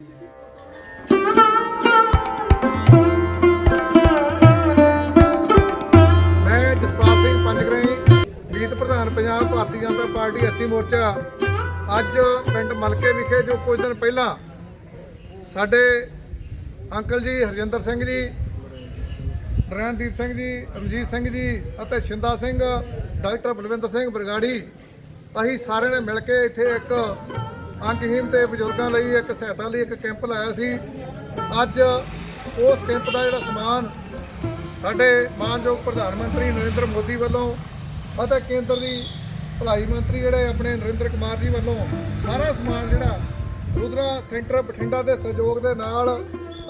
ਮੈਂ ਜਸਪਾਲ ਸਿੰਘ ਪੰਜਗਰਾਈ, ਮੀਤ ਪ੍ਰਧਾਨ ਪੰਜਾਬ ਭਾਰਤੀ ਜਨਤਾ ਪਾਰਟੀ ਐਸਸੀ ਮੋਰਚਾ। ਅੱਜ ਪਿੰਡ ਮਲਕੇ ਵਿਖੇ ਜੋ ਕੁਝ ਦਿਨ ਪਹਿਲਾਂ ਸਾਡੇ ਅੰਕਲ ਜੀ ਹਰਜਿੰਦਰ ਸਿੰਘ ਜੀ, ਨਰੈਣਦੀਪ ਸਿੰਘ ਜੀ, ਰਣਜੀਤ ਸਿੰਘ ਜੀ ਅਤੇ ਸ਼ਿੰਦਾ ਸਿੰਘ, ਡਾਕਟਰ ਬਲਵਿੰਦਰ ਸਿੰਘ ਬਰਗਾੜੀ, ਅਸੀਂ ਸਾਰਿਆਂ ਨੇ ਮਿਲ ਕੇ ਇੱਥੇ ਇੱਕ ਅੰਗਹੀਨ ਤੇ ਬਜ਼ੁਰਗਾਂ ਲਈ ਇੱਕ ਸਹਾਇਤਾ ਲਈ ਇੱਕ ਕੈਂਪ ਲਾਇਆ ਸੀ। ਅੱਜ ਉਸ ਕੈਂਪ ਦਾ ਜਿਹੜਾ ਸਮਾਨ ਸਾਡੇ ਮਾਨਯੋਗ ਪ੍ਰਧਾਨ ਮੰਤਰੀ ਨਰਿੰਦਰ ਮੋਦੀ ਵੱਲੋਂ ਅਤੇ ਕੇਂਦਰ ਦੀ ਭਲਾਈ ਮੰਤਰੀ ਜਿਹੜੇ ਆਪਣੇ ਨਰਿੰਦਰ ਕੁਮਾਰ ਜੀ ਵੱਲੋਂ ਸਾਰਾ ਸਮਾਨ ਜਿਹੜਾ ਰੁਦਰਾ ਸੈਂਟਰ ਬਠਿੰਡਾ ਦੇ ਸਹਿਯੋਗ ਦੇ ਨਾਲ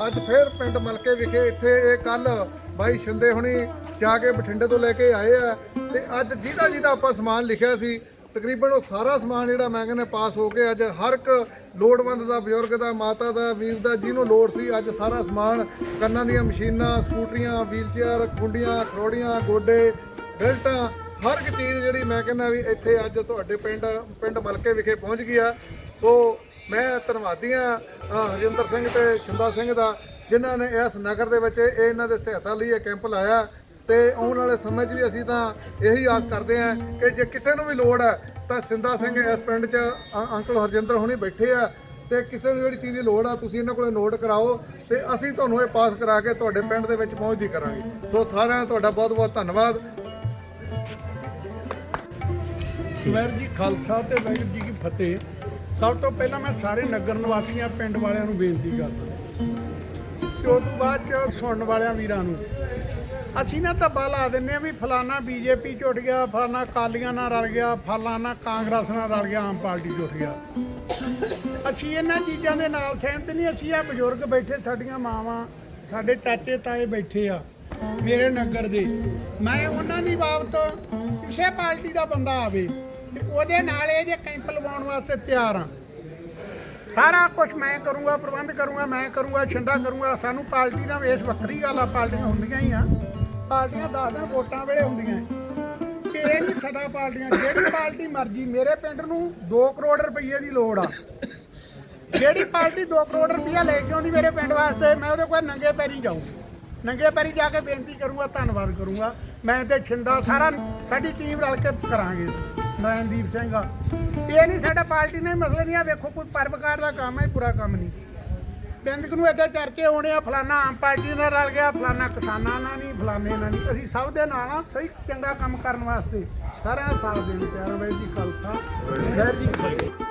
ਅੱਜ ਫਿਰ ਪਿੰਡ ਮਲਕੇ ਵਿਖੇ ਇੱਥੇ ਇਹ ਕੱਲ ਬਾਈ ਸ਼ਿੰਦੇ ਹੁਣੀ ਜਾ ਕੇ ਬਠਿੰਡੇ ਤੋਂ ਲੈ ਕੇ ਆਏ ਆ ਤੇ ਅੱਜ ਜਿਹਦਾ ਜਿਹਦਾ ਆਪਾਂ ਸਮਾਨ ਲਿਖਿਆ ਸੀ ਤਕਰੀਬਨ ਉਹ ਸਾਰਾ ਸਮਾਨ ਜਿਹੜਾ ਮੈਂ ਕਹਿੰਦਾ ਪਾਸ ਹੋ ਕੇ ਅੱਜ ਹਰ ਇੱਕ ਲੋੜਵੰਦ ਦਾ, ਬਜ਼ੁਰਗ ਦਾ, ਮਾਤਾ ਦਾ, ਵੀਰ ਦਾ, ਜਿਹਨੂੰ ਲੋੜ ਸੀ, ਅੱਜ ਸਾਰਾ ਸਮਾਨ ਕੰਨਾਂ ਦੀਆਂ ਮਸ਼ੀਨਾਂ, ਸਕੂਟਰੀਆਂ, ਵੀਲਚੇਅਰ ਕੁੰਡੀਆਂ ਖਰੋੜੀਆਂ, ਗੋਡੇ, ਬੈਲਟਾਂ, ਹਰ ਇੱਕ ਚੀਜ਼ ਜਿਹੜੀ ਮੈਂ ਕਹਿੰਦਾ ਵੀ ਇੱਥੇ ਅੱਜ ਤੁਹਾਡੇ ਪਿੰਡ ਪਿੰਡ ਮਲਕੇ ਵਿਖੇ ਪਹੁੰਚ ਗਈ ਆ। ਸੋ ਮੈਂ ਧੰਨਵਾਦੀ ਆ ਹਰਜਿੰਦਰ ਸਿੰਘ ਤੇ ਸ਼ਿੰਦਾ ਸਿੰਘ ਦਾ, ਜਿਨ੍ਹਾਂ ਨੇ ਇਸ ਨਗਰ ਦੇ ਵਿੱਚ ਇਹ ਇਹਨਾਂ ਦੇ ਸਹਾਇਤਾ ਲਈ ਇਹ ਕੈਂਪ ਲਾਇਆ। ਤੇ ਆਉਣ ਵਾਲੇ ਸਮੇਂ 'ਚ ਵੀ ਅਸੀਂ ਤਾਂ ਇਹੀ ਆਸ ਕਰਦੇ ਹਾਂ ਕਿ ਜੇ ਕਿਸੇ ਨੂੰ ਵੀ ਲੋੜ ਹੈ ਤਾਂ ਸਿੰਦਾ ਸਿੰਘ ਇਸ ਪਿੰਡ 'ਚ ਅੰਕਲ ਹਰਜਿੰਦਰ ਹੁਣੀ ਬੈਠੇ ਆ ਤੇ ਕਿਸੇ ਨੂੰ ਜਿਹੜੀ ਚੀਜ਼ ਦੀ ਲੋੜ ਆ, ਤੁਸੀਂ ਇਹਨਾਂ ਕੋਲੇ ਨੋਟ ਕਰਾਓ ਤੇ ਅਸੀਂ ਤੁਹਾਨੂੰ ਇਹ ਪਾਸ ਕਰਾ ਕੇ ਤੁਹਾਡੇ ਪਿੰਡ ਦੇ ਵਿੱਚ ਪਹੁੰਚਦੀ ਕਰਾਂਗੇ। ਸੋ ਸਾਰਿਆਂ ਦਾ ਤੁਹਾਡਾ ਬਹੁਤ ਬਹੁਤ ਧੰਨਵਾਦ। ਵਾਹਿਗੁਰੂ ਜੀ ਖਾਲਸਾ ਤੇ ਵਾਹਿਗੁਰੂ ਜੀ ਕੀ ਫਤਿਹ। ਸਭ ਤੋਂ ਪਹਿਲਾਂ ਮੈਂ ਸਾਰੇ ਨਗਰ ਨਿਵਾਸੀਆਂ, ਪਿੰਡ ਵਾਲਿਆਂ ਨੂੰ ਬੇਨਤੀ ਕਰਦਾ ਤੇ ਉਸ ਤੋਂ ਬਾਅਦ ਚ ਸੁਣਨ ਵਾਲਿਆਂ ਵੀਰਾਂ ਨੂੰ। ਅਸੀਂ ਨਾ ਧੱਬਾ ਲਾ ਦਿੰਨੇ ਆ ਵੀ ਫਲਾਨਾ ਬੀਜੇਪੀ ਝੁੱਟ ਗਿਆ ਫਲਾਣਾ ਕਾਲੀਆਂ ਨਾਲ ਰਲ ਗਿਆ, ਫਲਾਨਾ ਕਾਂਗਰਸ ਨਾਲ ਰਲ ਗਿਆ, ਆਮ ਪਾਰਟੀ ਚ ਉੱਠ ਗਿਆ। ਅਸੀਂ ਇਹਨਾਂ ਚੀਜ਼ਾਂ ਦੇ ਨਾਲ ਸਹਿਮਤ ਨਹੀਂ, ਅਸੀਂ ਆ ਬਜ਼ੁਰਗ ਬੈਠੇ, ਸਾਡੀਆਂ ਮਾਵਾਂ, ਸਾਡੇ ਚਾਚੇ ਤਾਏ ਬੈਠੇ ਆ, ਮੇਰੇ ਨਗਰ ਦੇ। ਮੈਂ ਉਹਨਾਂ ਦੀ ਬਾਬਤ ਕਿਸੇ ਪਾਰਟੀ ਦਾ ਬੰਦਾ ਆਵੇ, ਤੇ ਉਹਦੇ ਨਾਲ ਇਹ ਜੇ ਕੈਂਪ ਲਵਾਉਣ ਵਾਸਤੇ ਤਿਆਰ ਆ। ਸਾਰਾ ਕੁਝ ਮੈਂ ਕਰੂੰਗਾ, ਪ੍ਰਬੰਧ ਕਰੂੰਗਾ, ਮੈਂ ਕਰੂੰਗਾ, ਛੰਡਾ ਕਰੂੰਗਾ, ਸਾਨੂੰ ਪਾਰਟੀ ਨਾਲ ਵੇਸ ਵੱਖਰੀ ਗੱਲ ਆ, ਪਾਰਟੀਆਂ ਹੁੰਦੀਆਂ ਹੀ ਆ। ਪਾਰਟੀਆਂ 10 ਦਿਨ ਵੋਟਾਂ ਵੇਲੇ ਹੁੰਦੀਆਂ ਕਿ ਇਹ ਨਹੀਂ ਸਦਾ ਪਾਰਟੀਆਂ, ਜਿਹੜੀ ਪਾਰਟੀ ਮਰਜ਼ੀ, ਮੇਰੇ ਪਿੰਡ ਨੂੰ 2 ਕਰੋੜ ਰੁਪਏ ਦੀ ਲੋੜ ਆ। ਜਿਹੜੀ ਪਾਰਟੀ 2 ਕਰੋੜ ਰੁਪਇਆ ਲੈ ਕੇ ਆਉਂਦੀ ਮੇਰੇ ਪਿੰਡ ਵਾਸਤੇ, ਮੈਂ ਉਹਦੇ ਕੋਲ ਨੰਗੇ ਪੈਰੀ ਜਾਊਂ। ਨੰਗੇ ਪੈਰੀ ਜਾ ਕੇ ਬੇਨਤੀ ਕਰੂੰਗਾ, ਧੰਨਵਾਦ ਕਰੂੰਗਾ। ਮੈਂ ਤੇ ਛਿੰਦਾ ਸਾਰਾ, ਸਾਡੀ ਟੀਮ ਰਲ ਕੇ ਕਰਾਂਗੇ। ਨਰਨਦੀਪ ਸਿੰਘ ਆ। ਇਹ ਨਹੀਂ ਸਾਡਾ ਪਾਰਟੀ ਨੇ ਮਸਲੇ ਨਹੀਂ ਆ, ਵੇਖੋ ਕੋਈ ਪਰਵਕਾਰ ਦਾ ਕੰਮ ਹੈ ਪੂਰਾ ਕੰਮ ਨਹੀਂ। ਪਿੰਡ ਨੂੰ ਇੱਥੇ ਚਰਚੇ ਹੋਣੇ ਆ, ਫਲਾਨਾ ਆਮ ਪਾਰਟੀ ਨਾਲ ਰਲ ਗਿਆ, ਫਲਾਨਾ ਕਿਸਾਨਾਂ ਨਾਲ ਨਹੀਂ ਫਲਾਨੇ ਨਾਲ ਨਹੀਂ ਅਸੀਂ ਸਭ ਦੇ ਨਾਲ ਆ, ਸਹੀ ਚੰਗਾ ਕੰਮ ਕਰਨ ਵਾਸਤੇ। ਸਾਰਿਆਂ ਦਾ ਸਾਥ ਦੇਣ ਤਿਆਰ ਹਾਂ ਜੀ ਖਾਲਸਾ, ਵਾਹਿਗੁਰੂ ਜੀ